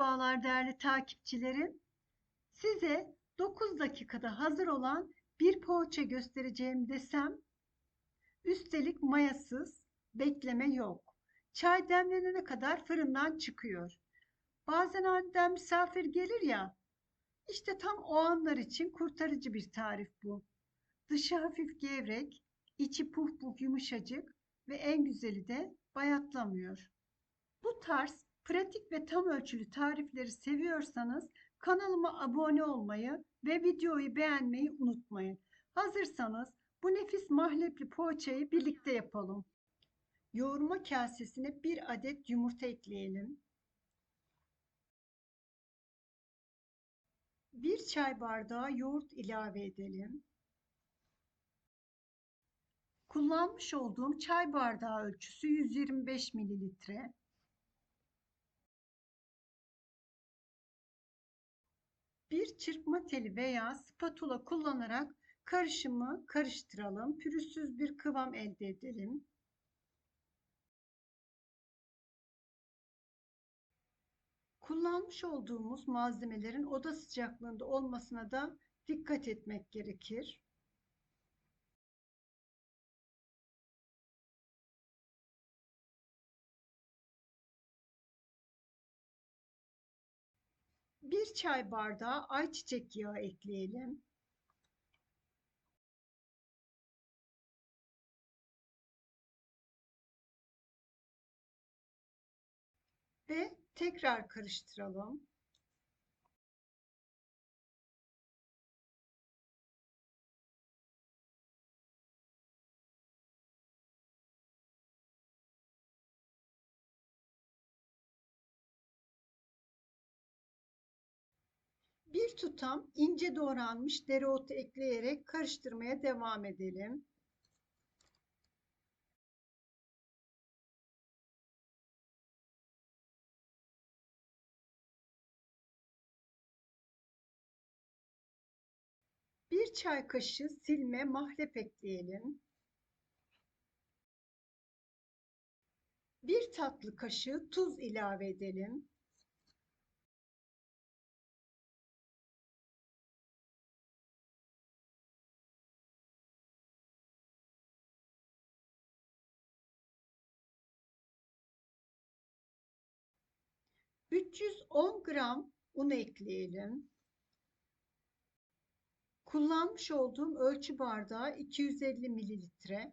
Merhabalar değerli takipçilerim. Size 9 dakikada hazır olan bir poğaça göstereceğim desem, üstelik mayasız, bekleme yok. Çay demlenene kadar fırından çıkıyor. Bazen aniden misafir gelir ya, işte tam o anlar için kurtarıcı bir tarif bu. Dışı hafif gevrek, içi puf puf yumuşacık ve en güzeli de bayatlamıyor. Bu tarz pratik ve tam ölçülü tarifleri seviyorsanız kanalıma abone olmayı ve videoyu beğenmeyi unutmayın. Hazırsanız bu nefis mahlepli poğaçayı birlikte yapalım. Yoğurma kasesine bir adet yumurta ekleyelim. Bir çay bardağı yoğurt ilave edelim. Kullanmış olduğum çay bardağı ölçüsü 125 mililitre. Bir çırpma teli veya spatula kullanarak karışımı karıştıralım. Pürüzsüz bir kıvam elde edelim. Kullanmış olduğumuz malzemelerin oda sıcaklığında olmasına da dikkat etmek gerekir. Bir çay bardağı ayçiçek yağı ekleyelim. Ve tekrar karıştıralım. Bir tutam ince doğranmış dereotu ekleyerek karıştırmaya devam edelim. Bir çay kaşığı silme mahlep ekleyelim. Bir tatlı kaşığı tuz ilave edelim. ...310 gram un ekleyelim. Kullanmış olduğum ölçü bardağı 250 mililitre.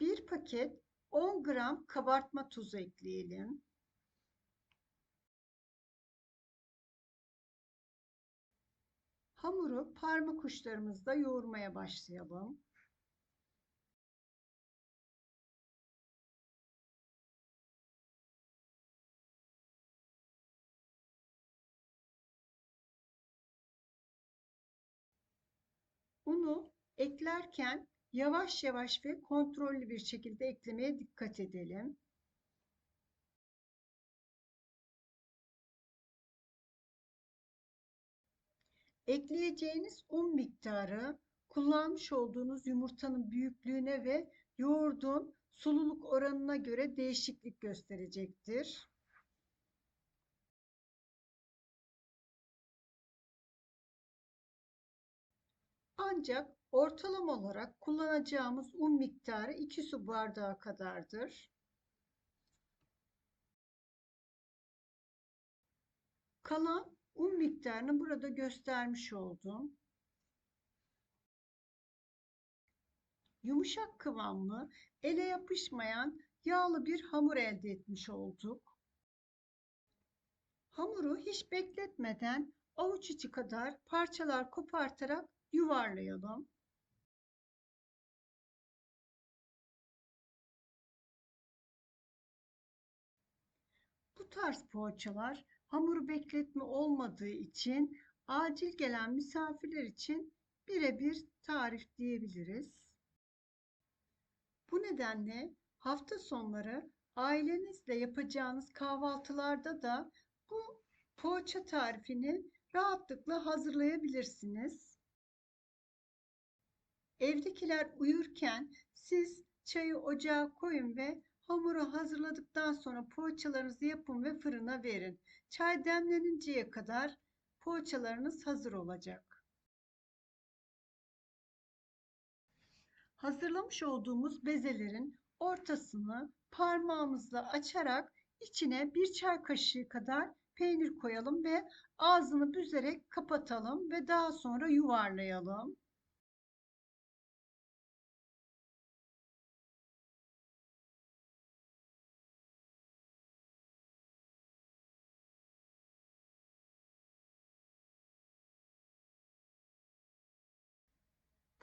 Bir paket 10 gram kabartma tuzu ekleyelim. Hamuru parmak uçlarımızda yoğurmaya başlayalım. Eklerken yavaş yavaş ve kontrollü bir şekilde eklemeye dikkat edelim. Ekleyeceğiniz un miktarı kullanmış olduğunuz yumurtanın büyüklüğüne ve yoğurdun sululuk oranına göre değişiklik gösterecektir. Ancak ortalama olarak kullanacağımız un miktarı 2 su bardağı kadardır. Kalan un miktarını burada göstermiş oldum. Yumuşak kıvamlı, ele yapışmayan yağlı bir hamur elde etmiş olduk. Hamuru hiç bekletmeden avuç içi kadar parçalar kopartarak yuvarlayalım. Bu tarz poğaçalar hamuru bekletme olmadığı için acil gelen misafirler için birebir tarif diyebiliriz. Bu nedenle hafta sonları ailenizle yapacağınız kahvaltılarda da bu poğaça tarifini rahatlıkla hazırlayabilirsiniz. Evdekiler uyurken siz Çayı ocağa koyun ve hamuru hazırladıktan sonra poğaçalarınızı yapın ve fırına verin. Çay demleninceye kadar poğaçalarınız hazır olacak. Hazırlamış olduğumuz bezelerin ortasını parmağımızla açarak içine bir çay kaşığı kadar peynir koyalım ve ağzını büzerek kapatalım ve daha sonra yuvarlayalım.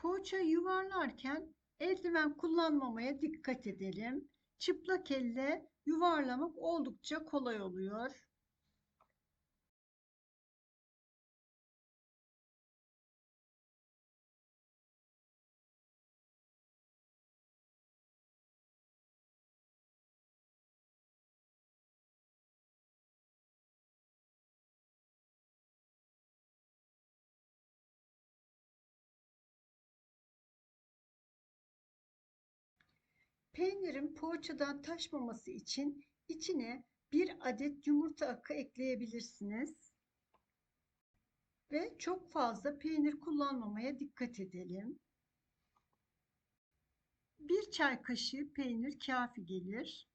Poğaça yuvarlarken eldiven kullanmamaya dikkat edelim. Çıplak elle yuvarlamak oldukça kolay oluyor. Peynirin poğaçadan taşmaması için içine bir adet yumurta akı ekleyebilirsiniz. Ve çok fazla peynir kullanmamaya dikkat edelim. Bir çay kaşığı peynir kafi gelir.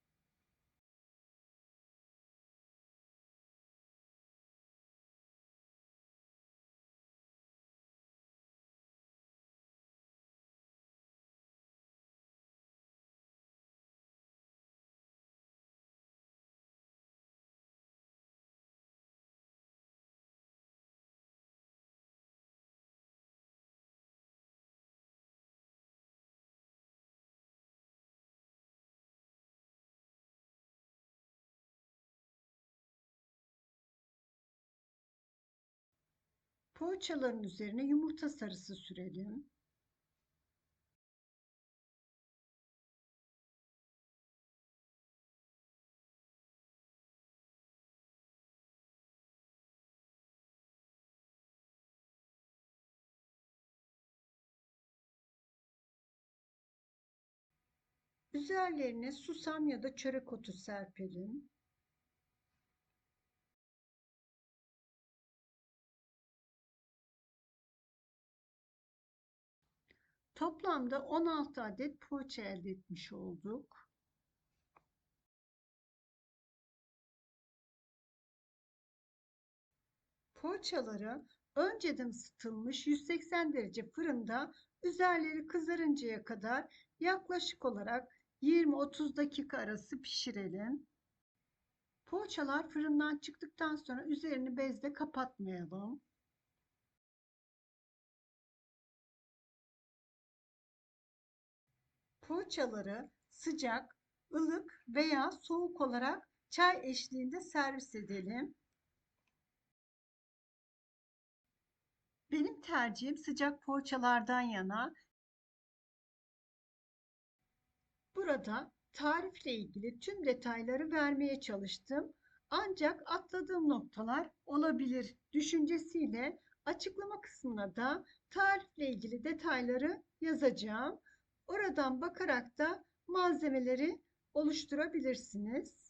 Poğaçaların üzerine yumurta sarısı sürelim. Üzerlerine susam ya da çörek otu serpelim. Toplamda 16 adet poğaça elde etmiş olduk. Poğaçaları önceden ısıtılmış 180 derece fırında üzerleri kızarıncaya kadar yaklaşık olarak 20-30 dakika arası pişirelim. Poğaçalar fırından çıktıktan sonra üzerini bezle kapatmayalım. Poğaçaları sıcak, ılık veya soğuk olarak çay eşliğinde servis edelim. Benim tercihim sıcak poğaçalardan yana. Burada tarifle ilgili tüm detayları vermeye çalıştım. Ancak atladığım noktalar olabilir düşüncesiyle açıklama kısmına da tarifle ilgili detayları yazacağım. Oradan bakarak da malzemeleri oluşturabilirsiniz.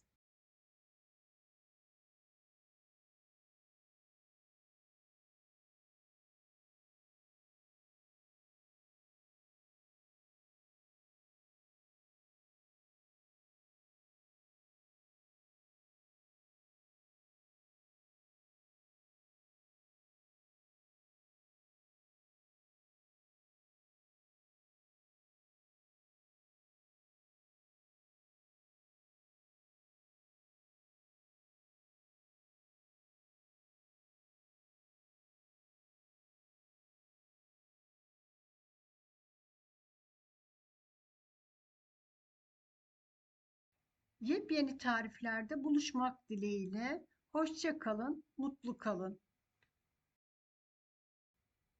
Yepyeni tariflerde buluşmak dileğiyle. Hoşça kalın, mutlu kalın.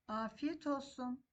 Afiyet olsun.